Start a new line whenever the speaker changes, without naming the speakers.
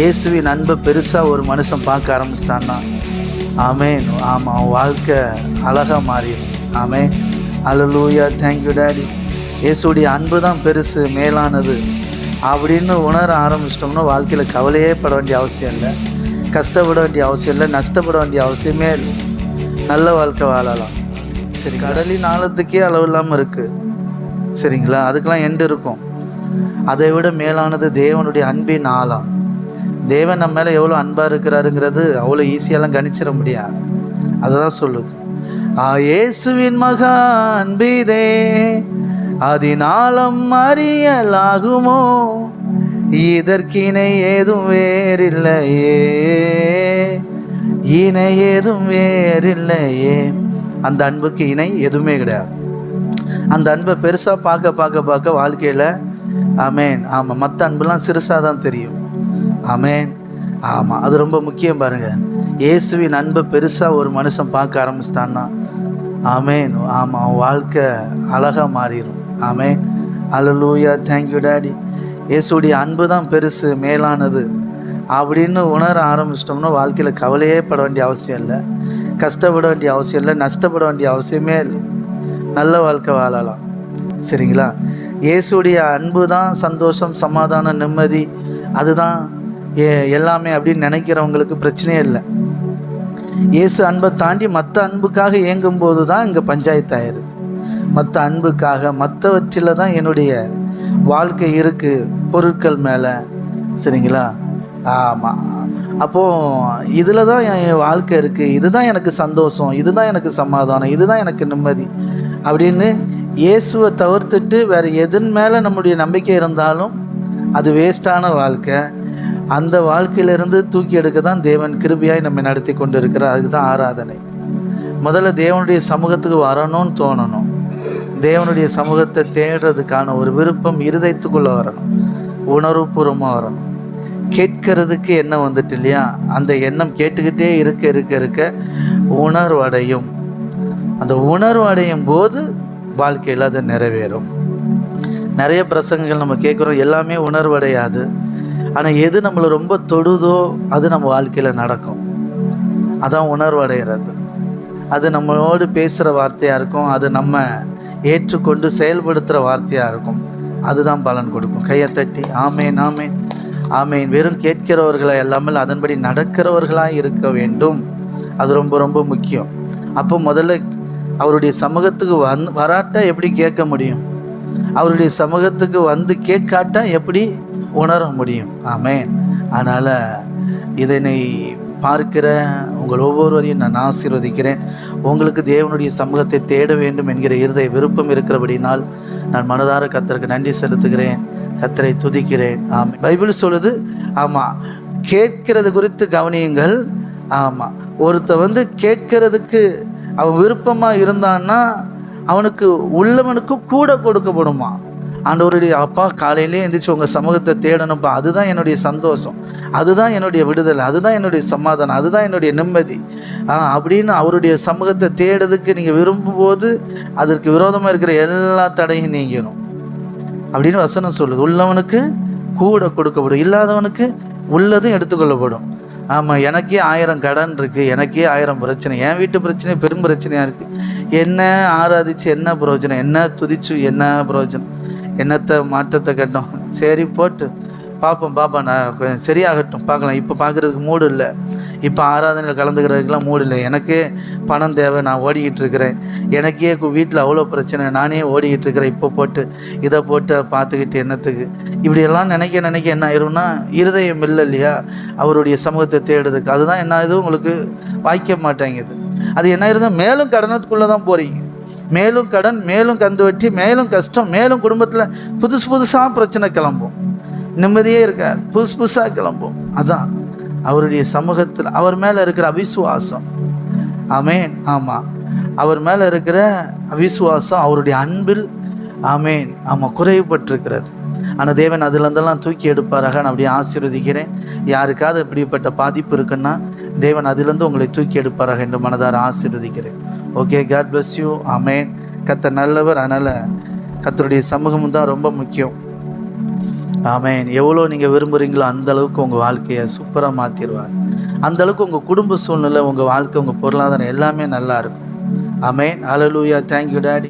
இயேசுவின் அன்பை பெருசாக ஒரு மனுஷன் பார்க்க ஆரம்பிச்சிட்டான்னா ஆமே ஆமாம் அவன் வாழ்க்கை அழகாக மாறிடும். ஆமேன். அல்லலூயா தேங்க்யூ டேடி இயேசுடைய அன்பு தான் பெருசு மேலானது. அப்படின்னு உணர ஆரம்பிச்சிட்டோம்னா வாழ்க்கையில் கவலையே பட வேண்டிய அவசியம் இல்லை. கஷ்டப்பட வேண்டிய அவசியம் இல்லை. நஷ்டப்பட வேண்டிய அவசியமே இல்லை. நல்ல வாழ்க்கை வாழலாம். சரி கடலின் ஆழத்துக்கே அளவு இல்லாமல் இருக்குது சரிங்களா? அதுக்கெல்லாம் எண்டு இருக்கும். அதை விட மேலானது தேவனுடைய அன்பின் ஆழம். தேவன் நம்ம மேலே எவ்வளோ அன்பாக இருக்கிறாருங்கிறது அவ்வளோ ஈஸியாலாம் கணிச்சிட முடியாது அதுதான் சொல்லுது. ஆ இயேசுவின் மகா அன்பிதே அதனாலம் அறியலாகுமோ? இதற்கிணை ஏதும் வேறில்லையே இணை ஏதும் வேறில்லையே. அந்த அன்புக்கு இணை எதுவுமே கிடையாது. அந்த அன்பை பெருசாக பார்க்க பார்க்க பார்க்க வாழ்க்கையில் ஆமேன் ஆமாம் மற்ற அன்புலாம் சிறுசாக தான் தெரியும். அமேன் ஆமாம் அது ரொம்ப முக்கியம் பாருங்கள் இயேசுவின் அன்பை பெருசாக ஒரு மனுஷன் பார்க்க ஆரம்பிச்சிட்டான்னா ஆமேன். ஆமாம் அவன் வாழ்க்கை அழகாக மாறிடும் ஆமேன். அல்லலூயா தேங்க்யூ டேடி இயேசுடைய அன்பு தான் பெருசு மேலானது. அப்படின்னு உணர ஆரம்பிச்சிட்டோம்னா வாழ்க்கையில் கவலையே பட வேண்டிய அவசியம் இல்லை. கஷ்டப்பட வேண்டிய அவசியம் இல்லை நஷ்டப்பட வேண்டிய அவசியமே இல்லை. நல்ல வாழ்க்கை வாழலாம். சரிங்களா? இயேசுடைய அன்பு தான் சந்தோஷம் சமாதானம் நிம்மதி. அதுதான் எல்லாமே அப்படின்னு நினைக்கிறவங்களுக்கு பிரச்சனையே இல்லை. இயேசு அன்பை தாண்டி மற்ற அன்புக்காக இயங்கும் போது தான் இங்கே பஞ்சாயத்து ஆயிடுது மற்ற அன்புக்காக மற்றவற்றில் தான் என்னுடைய வாழ்க்கை இருக்குது பொருட்கள் மேலே. சரிங்களா? ஆமாம் அப்போது இதில் தான் என் வாழ்க்கை இருக்குது இதுதான் எனக்கு சந்தோஷம். இதுதான் எனக்கு சமாதானம். இதுதான் எனக்கு நிம்மதி. அப்படின்னு இயேசுவை தவிர்த்துட்டு வேறு எதன் மேலே நம்முடைய நம்பிக்கை இருந்தாலும் அது வேஸ்டான வாழ்க்கை. அந்த வாழ்க்கையிலிருந்து தூக்கி எடுக்க தான் தேவன் கிருபியாய் நம்மை நடத்தி கொண்டு இருக்கிறார் அதுக்கு தான் ஆராதனை. முதல்ல தேவனுடைய சமூகத்துக்கு வரணும்னு தோணணும். தேவனுடைய சமூகத்தை தேடுறதுக்கான ஒரு விருப்பம் இருதயத்துக்குள்ளே வரணும். உணர்வுபூர்வமாக வரணும். கேட்கறதுக்கு எண்ணம் வந்துட்டு இல்லையா? அந்த எண்ணம் கேட்டுக்கிட்டே இருக்க இருக்க இருக்க உணர்வடையும். அந்த உணர்வு அடையும் போது வாழ்க்கையில் அது நிறைவேறும். நிறைய பிரசங்கங்கள் நம்ம கேட்குறோம். எல்லாமே உணர்வடையாது. ஆனால் எது நம்மளை ரொம்ப தொடுதோ அது நம்ம வாழ்க்கையில் நடக்கும். அதான் உணர்வடைகிறது அது நம்மளோடு பேசுகிற வார்த்தையாக இருக்கும். அது நம்ம ஏற்றுக்கொண்டு செயல்படுத்துகிற வார்த்தையாக இருக்கும். அதுதான் பலன் கொடுக்கும். கையை தட்டி ஆமேன் ஆமேன். ஆமேன். வெறும் கேட்கிறவர்களை எல்லாமல் அதன்படி நடக்கிறவர்களாக இருக்க வேண்டும். அது ரொம்ப ரொம்ப முக்கியம். அப்போ முதல்ல அவருடைய சமூகத்துக்கு வந் வராட்டா எப்படி கேட்க முடியும்? அவருடைய சமூகத்துக்கு வந்து கேட்காட்டா எப்படி உணர முடியும். ஆமேன். அதனால் இதனை பார்க்கிற உங்கள் ஒவ்வொருவரையும் நான் ஆசீர்வதிக்கிறேன். உங்களுக்கு தேவனுடைய சமூகத்தை தேட வேண்டும் என்கிற இருதய விருப்பம் இருக்கிறபடினால் நான் மனதார கத்தருக்கு நன்றி செலுத்துகிறேன். கத்தரை துதிக்கிறேன். ஆமாம் பைபிள் சொல்லுது ஆமாம் கேட்கிறது குறித்து கவனியுங்கள். ஆமாம் ஒருத்த வந்து கேட்கறதுக்கு அவன் விருப்பமாக இருந்தான்னா அவனுக்கு உள்ளவனுக்கு கூட கொடுக்கப்படுமா? ஆண்டவருடைய அப்பா காலையிலே எந்திரிச்சு உங்கள் சமூகத்தை தேடணும்ப்பா. அதுதான் என்னுடைய சந்தோஷம். அதுதான் என்னுடைய விடுதலை. அதுதான் என்னுடைய சமாதானம். அதுதான் என்னுடைய நிம்மதி. அப்படின்னு அவருடைய சமூகத்தை தேடுறதுக்கு நீங்கள் விரும்பும்போது அதற்கு விரோதமாக இருக்கிற எல்லா தடையும் நீங்கிடும். அப்படின்னு வசனம் சொல்லுது. உள்ளவனுக்கு கூட கொடுக்கப்படும். இல்லாதவனுக்கு உள்ளதும் எடுத்துக்கொள்ளப்படும். ஆமாம் எனக்கே ஆயிரம் கடன் இருக்குது எனக்கே ஆயிரம் பிரச்சனை. என் வீட்டு பிரச்சனை பெரும் பிரச்சனையாக இருக்குது என்ன ஆராதிச்சு என்ன பிரயோஜனம்? என்ன துதிச்சு என்ன பிரயோஜனம்? என்னத்தை மாற்றத்தை கட்டும் சரி போட்டு. பார்ப்போம் பார்ப்போம். நான் கொஞ்சம் சரியாகட்டும். பார்க்கலாம். இப்போ பார்க்குறதுக்கு மூடு இல்லை. இப்போ ஆராதனையில் கலந்துக்கிறதுக்கெல்லாம் மூடு இல்லை. எனக்கே பணம் தேவை. நான் ஓடிக்கிட்டு இருக்கிறேன். எனக்கே வீட்டில் அவ்வளோ பிரச்சனை. நானே ஓடிக்கிட்டு இருக்கிறேன். இப்போ போட்டு இதை போட்டு பார்த்துக்கிட்டு என்னத்துக்கு? இப்படியெல்லாம் நினைக்க நினைக்க என்ன ஆயிரும்னா இருதயம் இல்லை இல்லையா? அவருடைய சமூகத்தை தேடுறதுக்கு. அதுதான் என்ன இது உங்களுக்கு வாய்க்க மாட்டேங்குது. அது என்ன இருந்தால் மேலும் கடனத்துக்குள்ளே தான் போகிறீங்க மேலும் கடன் மேலும் கந்து வட்டி மேலும் கஷ்டம் மேலும் குடும்பத்தில் புதுசு புதுசாக பிரச்சனை கிளம்பும். நிம்மதியே இருக்காது. புதுசு புதுசாக கிளம்பும். அதான் அவருடைய சமூகத்தில் அவர் மேலே இருக்கிற அவிசுவாசம். ஆமேன். ஆமாம் அவர் மேலே இருக்கிற அவிசுவாசம் அவருடைய அன்பில் ஆமேன். ஆமாம் குறைவுபட்டிருக்கிறது. ஆனால் தேவன் அதிலிருந்தெல்லாம் தூக்கி எடுப்பாராக நான் அப்படியே ஆசீர்வதிக்கிறேன். யாருக்காவது இப்படிப்பட்ட பாதிப்பு இருக்குன்னா தேவன் அதிலிருந்து உங்களை தூக்கி எடுப்பாராக என்று மனதார ஆசீர்வதிக்கிறேன். Okay God bless you amen கத்த நல்லவர் அதனால் கத்தருடைய சமூகம் தான் ரொம்ப முக்கியம். ஆமேன் எவ்வளோ நீங்கள் விரும்புகிறீங்களோ அந்த அளவுக்கு உங்கள் வாழ்க்கையை சூப்பராக மாற்றிடுவார் அந்த அளவுக்கு உங்கள் குடும்ப சூழ்நிலை உங்கள் வாழ்க்கை உங்கள் பொருளாதாரம் எல்லாமே நல்லா இருக்கும். அலலூயா ஹalleluya தேங்க்யூ டாடி